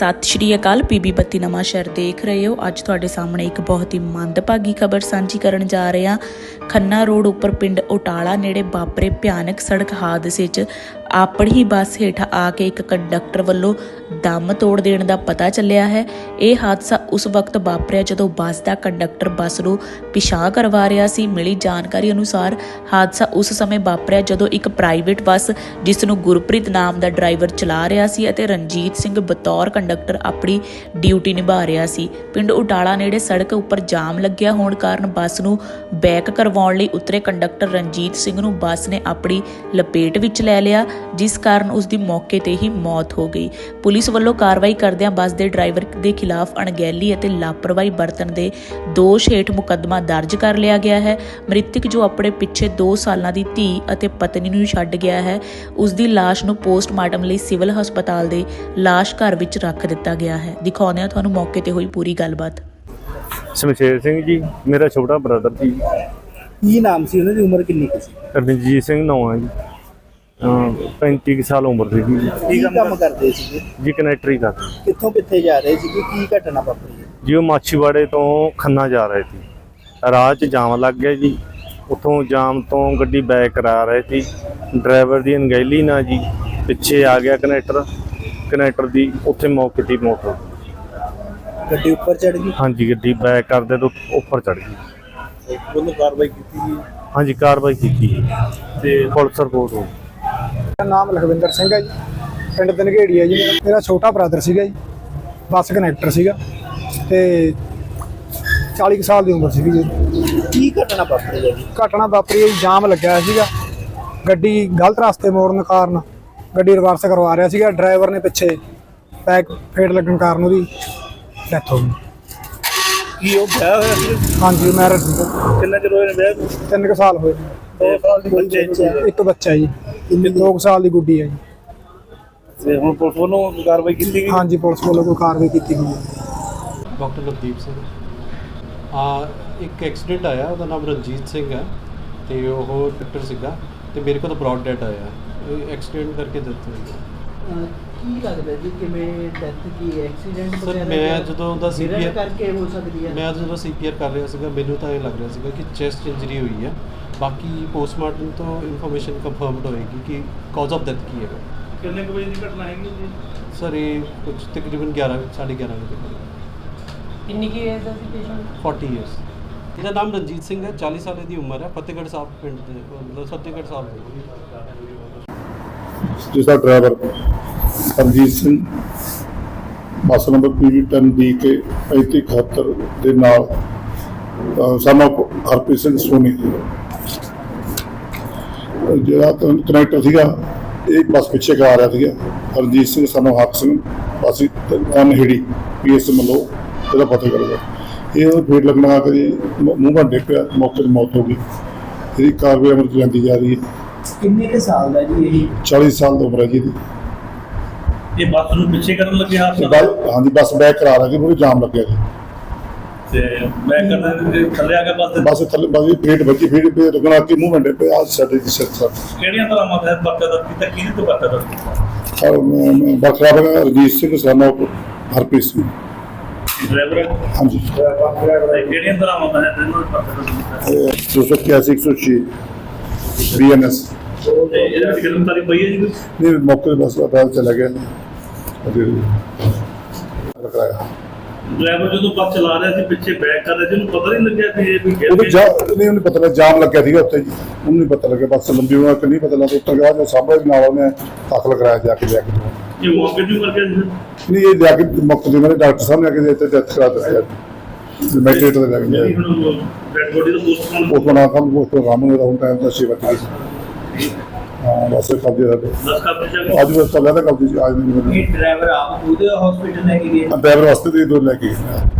ਸਤਿ ਸ਼੍ਰੀ ਅਕਾਲ। ਪੀਬੀ ਬੱਤੀ ਨਵਾਂ ਸ਼ਹਿਰ ਦੇਖ ਰਹੇ ਹੋ। ਅੱਜ ਤੁਹਾਡੇ ਸਾਹਮਣੇ ਇੱਕ ਬਹੁਤ ਹੀ ਮੰਦਭਾਗੀ ਖਬਰ ਸਾਂਝੀ ਕਰਨ ਜਾ ਰਹੇ ਹਾਂ। ਖੰਨਾ ਰੋਡ ਉੱਪਰ ਪਿੰਡ ਉਟਾਲਾ ਨੇੜੇ ਵਾਪਰੇ ਭਿਆਨਕ ਸੜਕ ਹਾਦਸੇ 'ਚ ਆਪਣੀ ਹੀ ਬੱਸ ਹੇਠਾਂ ਆ ਕੇ ਇੱਕ ਕੰਡਕਟਰ ਵੱਲੋਂ ਦਮ ਤੋੜ ਦੇਣ ਦਾ ਪਤਾ ਚੱਲਿਆ ਹੈ। ਇਹ ਹਾਦਸਾ ਉਸ ਵਕਤ ਵਾਪਰਿਆ ਜਦੋਂ ਬੱਸ ਦਾ ਕੰਡਕਟਰ ਬੱਸ ਨੂੰ ਪਿਛਾਂਹ ਕਰਵਾ ਰਿਹਾ ਸੀ। ਮਿਲੀ ਜਾਣਕਾਰੀ ਅਨੁਸਾਰ ਹਾਦਸਾ ਉਸ ਸਮੇਂ ਵਾਪਰਿਆ ਜਦੋਂ ਇੱਕ ਪ੍ਰਾਈਵੇਟ ਬੱਸ ਜਿਸ ਨੂੰ ਗੁਰਪ੍ਰੀਤ ਨਾਮ ਦਾ ਡਰਾਈਵਰ ਚਲਾ ਰਿਹਾ ਸੀ ਅਤੇ ਰਣਜੀਤ ਸਿੰਘ ਬਤੌਰ ਕੰਡਕਟਰ ਆਪਣੀ ਡਿਊਟੀ ਨਿਭਾ ਰਿਹਾ ਸੀ। ਪਿੰਡ ਉਟਾਲਾ ਨੇੜੇ ਸੜਕ ਉੱਪਰ ਜਾਮ ਲੱਗਿਆ ਹੋਣ ਕਾਰਨ ਬੱਸ ਨੂੰ ਬੈਕ ਕਰਵਾਉਣ ਲਈ ਉਤਰੇ ਕੰਡਕਟਰ ਰਣਜੀਤ ਸਿੰਘ ਨੂੰ ਬੱਸ ਨੇ ਆਪਣੀ ਲਪੇਟ ਵਿੱਚ ਲੈ ਲਿਆ। ਜਿਸ ਕਾਰਨ ਉਸ ਦੀ ਮੌਕੇ ਤੇ ਹੀ ਮੌਤ ਹੋ ਗਈ। ਪੁਲਿਸ ਵੱਲੋਂ ਕਾਰਵਾਈ ਕਰਦਿਆਂ ਬੱਸ ਦੇ ਡਰਾਈਵਰ ਦੇ ਖਿਲਾਫ ਅਣਗਹਿਲੀ ਅਤੇ ਲਾਪਰਵਾਹੀ ਵਰਤਣ ਦੇ ਦੋਸ਼ ਹੇਠ ਮੁਕੱਦਮਾ ਦਰਜ ਕਰ ਲਿਆ ਗਿਆ ਹੈ। ਮ੍ਰਿਤਕ ਜੋ ਆਪਣੇ ਪਿੱਛੇ 2 ਸਾਲਾਂ ਦੀ ਧੀ ਅਤੇ ਪਤਨੀ ਨੂੰ ਛੱਡ ਗਿਆ ਹੈ ਉਸ ਦੀ ਲਾਸ਼ ਨੂੰ ਪੋਸਟਮਾਰਟਮ ਲਈ ਸਿਵਲ ਹਸਪਤਾਲ ਦੇ ਲਾਸ਼ ਘਰ ਵਿੱਚ ਰੱਖ ਦਿੱਤਾ ਗਿਆ ਹੈ। ਦਿਖਾਉਂਦੇ ਹਾਂ ਤੁਹਾਨੂੰ ਮੌਕੇ ਤੇ ਹੋਈ ਪੂਰੀ ਗੱਲਬਾਤ। ਸ਼ਮਸ਼ੇਰ ਸਿੰਘ ਜੀ ਮੇਰਾ ਛੋਟਾ ਬ੍ਰਦਰ ਜੀ। ਕੀ ਨਾਮ ਸੀ ਉਹਨਾਂ ਦੀ? ਉਮਰ ਕਿੰਨੀ ਕੁ ਸੀ? ਰਣਜੀਤ ਸਿੰਘ ਨਾਂ ਹੈ ਜੀ। 35 ਕੁ ਸਾਲ ਉਮਰ ਦੇ ਜੀ। ਕੀ ਕੰਮ ਕਰਦੇ ਸੀਗੇ? ਜੀ ਕਨੈਕਟਰੀ ਕਰਦੇ ਕਿੱਥੋਂ ਕਿੱਥੇ ਜਾ ਰਹੇ ਸੀਗੇ? ਕੀ ਘਟਨਾ ਵਾਪਰੀ? ਹੈ ਜੀ ਉਹ ਮਾਛੀਵਾੜੇ ਤੋਂ ਖੰਨਾ ਜਾ ਰਹੇ ਸੀ। ਰਾਹ 'ਚ ਜਾਮ ਲੱਗ ਗਿਆ ਜੀ। ਉੱਥੋਂ ਜਾਮ ਤੋਂ ਗੱਡੀ ਬੈਕ ਕਰਾ ਰਹੇ ਸੀ। ਡਰਾਈਵਰ ਦੀ ਅਣਗਹਿਲੀ ਨਾਲ ਜੀ ਪਿੱਛੇ ਆ ਗਿਆ ਕਨੈਕਟਰ। ਕਨੈਕਟਰ ਦੀ ਉੱਥੇ ਮੌਕੇ ਤੇ ਹੀ ਮੌਤ ਹੋ ਗਈ। ਗੱਡੀ ਉੱਪਰ ਚੜ ਗਈ? ਹਾਂਜੀ ਗੱਡੀ ਬੈਕ ਕਰਦੇ ਤੋਂ ਉੱਪਰ ਚੜ ਗਈ। ਉਹਨੂੰ ਕਾਰਵਾਈ ਕੀਤੀ ਹਾਂਜੀ ਕਾਰਵਾਈ ਕੀਤੀ ਤੇ ਪੁਲਿਸ ਰਿਪੋਰਟ ਹੋ ਗਈ। ਮੇਰਾ ਨਾਮ ਲਖਵਿੰਦਰ ਸਿੰਘ ਹੈ ਜੀ। ਪਿੰਡ ਦਨਗੇੜੀ ਹੈ ਜੀ ਮੇਰਾ। ਮੇਰਾ ਛੋਟਾ ਬ੍ਰਦਰ ਸੀਗਾ ਜੀ। ਬੱਸ ਕਨੈਕਟਰ ਸੀਗਾ। ਤੇ 40 ਕੁ ਸਾਲ ਦੀ ਉਮਰ ਸੀਗੀ ਜੀ। ਕੀ ਘਟਨਾ ਵਾਪਰੀ ਹੈ ਜੀ? ਘਟਨਾ ਵਾਪਰੀ ਹੈ ਜੀ, ਜਾਮ ਲੱਗਿਆ ਹੋਇਆ ਸੀਗਾ। ਗੱਡੀ ਗਲਤ ਰਸਤੇ ਮੋੜਨ ਕਾਰਨ ਗੱਡੀ ਰਿਵਰਸ ਕਰਵਾ ਰਿਹਾ ਸੀਗਾ। ਡਰਾਈਵਰ ਨੇ ਪਿੱਛੇ ਬੈਕ ਫੇਟ ਲੱਗਣ ਕਾਰਨ ਉਹਦੀ ਡੈਥ ਹੋ ਗਈ। ਕੀ ਉਹ ਵਿਆਹ ਹੋਇਆ ਸੀ? ਹਾਂਜੀ ਮੈਰਿਜ ਕਿੰਨਾ ਚਿਰ ਹੋਇਆ ਵਿਆਹ ਨੂੰ? ਤਿੰਨ ਕੁ ਸਾਲ ਹੋਏ। ਇੱਕ ਬੱਚਾ ਜੀ। ਦੋ ਕੁ ਸਾਲ ਦੀ ਗੁੱਡੀ ਹੈ ਜੀ। ਤੇ ਹੁਣ ਪੁਲਿਸ ਵੱਲੋਂ ਕਾਰਵਾਈ ਕੀਤੀ ਗਈ? ਹਾਂਜੀ ਪੁਲਿਸ ਵੱਲੋਂ ਕੋਈ ਕਾਰਵਾਈ ਕੀਤੀ ਗਈ ਹੈ। ਡਾਕਟਰ ਨਵਦੀਪ ਸਿੰਘ। ਆ ਇੱਕ ਐਕਸੀਡੈਂਟ ਆਇਆ ਉਹਦਾ ਨਾਮ ਰਣਜੀਤ ਸਿੰਘ ਹੈ ਤੇ ਉਹ ਡਾਕਟਰ ਸੀਗਾ ਤੇ ਮੇਰੇ ਕੋਲ ਬ੍ਰੌਡ ਡੈਟ ਆਇਆ। ਐਕਸੀਡੈਂਟ ਕਰਕੇ ਦਿੱਤ ਹੋਈ ਹੈ। ਕੀ ਲੱਗਦਾ ਜੀ ਕਿਵੇਂ ਡੈਥ ਕੀ ਐਕਸੀਡੈਂਟ Sir, ਮੈਂ ਜਦੋਂ ਉਹਦਾ ਸੀਰੀਅਸ CPR ਕਰਕੇ ਹੋ ਸਕਦੀ ਹੈ? ਮੈਂ ਜਦੋਂ ਸੀਪੀਆਰ ਕਰ ਰਿਹਾ ਸੀਗਾ ਮੈਨੂੰ ਤਾਂ ਇਹ ਲੱਗ ਰਿਹਾ ਸੀਗਾ ਕਿ ਚੈਸਟ ਇੰਜਰੀ ਹੋਈ ਹੈ। ਬਾਕੀ ਪੋਸਟਮਾਰਟਮ ਤੋਂ ਇਨਫੋਰਮੇਸ਼ਨ ਕੰਫਰਮਡ ਹੋਏਗੀ ਕਿ ਕਾਜ਼ ਆਫ ਡੈਥ ਕੀ ਹੈਗਾ। ਕਿੰਨੇ ਕੁ ਵਜੇ ਦੀ ਘਟਨਾ ਹੈਗੀ ਜੀ? ਸਰ ਇਹ ਕੁਝ ਤਕਰੀਬਨ 11 11:30 ਵਜੇ ਕਿੰਨੀ ਕੀ ਏਜ ਦਾ ਸੀ ਪੇਸ਼ੈਂਟ 40 ਇਅਰਸ ਇਹਦਾ ਨਾਮ ਰਣਜੀਤ ਸਿੰਘ ਹੈ 40 ਸਾਲ ਦੀ ਉਮਰ ਹੈ ਫਤਿਹਗੜ੍ਹ ਸਾਹਿਬ ਪਿੰਡ ਦੇ ਮਤਲਬ ਫਤਿਹਗੜ੍ਹ ਸਾਹਿਬ ਦੇ। ਜਿਸ ਦਾ driver Harjit Singh bus number PV 10 D K 3571 ਦੇ ਨਾਲ ਸਾਨੂੰ ਹਰਪ੍ਰੀਤ ਸਿੰਘ ਸੋਨੀ ਜੀ। ਅਹ, ਜਿਹੜਾ ਕਨੈਕਟਰ ਸੀਗਾ ਇਹ ਬੱਸ ਪਿੱਛੇ ਕਰਾ ਰਿਹਾ ਸੀਗਾ। ਹਰਜੀਤ ਸਿੰਘ ਸਾਨੂੰ ਹੱਕ ਸਿੰਘ ਬੱਸ ਅਨਹਿੜੀ ਪੀਐਸ ਮਲੋ ਇਹਦਾ ਪਤਾ ਕਰਦਾ ਇਹ ਉਹ ਫੇਰ ਲੱਗਣਾ ਕਰੀ ਮੂੰਹ ਭੰਡੇ ਪਿਆ ਮੌਕੇ ਤੇ ਮੌਤ ਹੋ ਗਈ। ਇਹਦੀ ਕਾਰਵਾਈ ਅਮਰ ਜਾਂਦੀ ਜਾ ਰਹੀ ਹੈ। ਕਿੰਨੇ ਕੇ ਸਾਲ ਦਾ ਜੀ ਇਹ? 40 ਸਾਲ ਦੀ ਉਮਰ ਹੈ ਜੀ ਇਹਦੀ। ਇਹ ਬੱਸ ਨੂੰ ਪਿੱਛੇ ਕਰਨ ਲੱਗੇ ਹਾਦਸਾ ਬੱਸ- ਹਾਂਜੀ ਬੱਸ ਬੈਕ ਕਰਾ ਰਹੀ ਸੀ ਪੂਰੀ ਜਾਮ ਲੱਗਿਆ ਜੀ। ਤੇ ਮੈਂ ਕਰਦੇ ਤੇ ਥੱਲੇ ਆ ਕੇ ਬੱਸ ਬੱਸ ਥੱਲੇ ਬੱਸ ਵੱਜੀ ਫੀਟ ਤੇ ਲੱਗਣਾ ਕਿ ਮੂਵਮੈਂਟ ਪੇ ਆ ਸਾਡੇ ਦੀ ਸਿਰ ਸਰ ਕਿਹੜੀਆਂ ਤਰ੍ਹਾਂ ਮਤ ਬੱਕਾ ਦਾ ਕੀਤਾ ਕਿਹਦੇ ਤੋਂ ਬੱਕਾ ਦਾ ਬਖਰਾ ਬਗਾ ਰਜੀਤ ਸਿੰਘ ਸਾਨੂੰ ਹਰਪ੍ਰੀਤ ਸਿੰਘ। ਡਰਾਈਵਰ? ਹਾਂਜੀ। ਕਿਹੜੀਆਂ ਤਰ੍ਹਾਂ ਮਤ ਹੈ ਤੈਨੂੰ ਬੱਕਾ ਦਾ ਕੀਤਾ? 281 106 ਬੀਐਨਐਸ। ਤੇ ਇਹਦੇ ਗ੍ਰਿਫਤਾਰੀ ਪਈ ਹੈ ਜੀ ਕੋਈ? ਨੇ ਮੌਕੇ ਬੱਸ ਅਦਾਲਤ ਚਲਾ ਗਿਆ ਅਜੇ ਲਗਾਇਆ ਡਰਾਈਵਰ ਜਦੋਂ ਬੱਸ ਚਲਾ ਰਿਹਾ ਸੀ ਪਿੱਛੇ ਬੈਕ ਕਰ ਰਿਹਾ ਸੀ ਉਹਨੂੰ ਪਤਾ ਨਹੀਂ ਲੱਗਿਆ ਕਿ ਇਹ ਵੀ ਗਿਰ ਉਹਨੂੰ ਜਾ ਗਿਆ ਨਹੀਂ ਉਹਨੂੰ ਪਤਾ ਲੱਗਾ ਜਾਮ ਲੱਗਿਆ ਸੀਗਾ ਉੱਥੇ ਜੀ। ਉਹਨੂੰ ਨਹੀਂ ਪਤਾ ਲੱਗਿਆ ਬੱਸ ਲੰਬੀ ਹੋਣਾ ਕਿ ਨਹੀਂ ਪਤਾ ਲੱਗਾ ਉੱਤਰ ਗਿਆ ਜੋ ਸਾਹਮਣੇ ਦੇ ਨਾਲ ਉਹਨੇ ਦਾਖਲ ਕਰਾਇਆ ਜਾ ਕੇ ਜਾ ਕੇ। ਇਹ ਮੌਕੇ ਤੇ ਮਰ ਗਿਆ ਜੀ ਨਹੀਂ ਇਹ ਜਾ ਕੇ ਮੁਕਤ ਦੇ ਮੇਰੇ ਡਾਕਟਰ ਸਾਹਿਬ ਨੇ ਆ ਕੇ ਦੇ ਦਿੱਤੇ ਡੈਥ ਕਰਾ ਦਿੱਤੀ ਮੈਟਰੇਟ ਦੇ ਲੱਗ ਜਿਹੜੀ ਗਿਆ। ਹੁਣ ਡੈਡ ਬੋਡੀ ਦਾ ਪੋਸਟਮਾਰਟਮ ਉਹ ਤੋਂ ਨਾ ਕੰਮ ਉਹ ਤੋਂ ਰਾਮ ਨੂੰ ਰਹੂੰ ਟਾਈਮ ਦਾ ਸੇਵਾ ਕੀਤੀ ਹਾਂ ਬਸ ਕਬਜ਼ੇ ਦਾ ਦਸ ਕਰ ਦਿੱਤਾ ਅੱਜ ਬਸ ਚੱਲਿਆ ਤਾਂ ਕਬਜ਼ੇ ਚ, ਅੱਜ ਨਹੀਂ। ਇਹ ਡਰਾਈਵਰ ਆਪ ਉਹਦੇ ਹਸਪੀਟਲ ਲੈ ਕੇ ਗਏ। ਡਰਾਈਵਰ ਵਾਸਤੇ ਦੇ ਦੋ ਲੈ ਕੇ ਗਏ।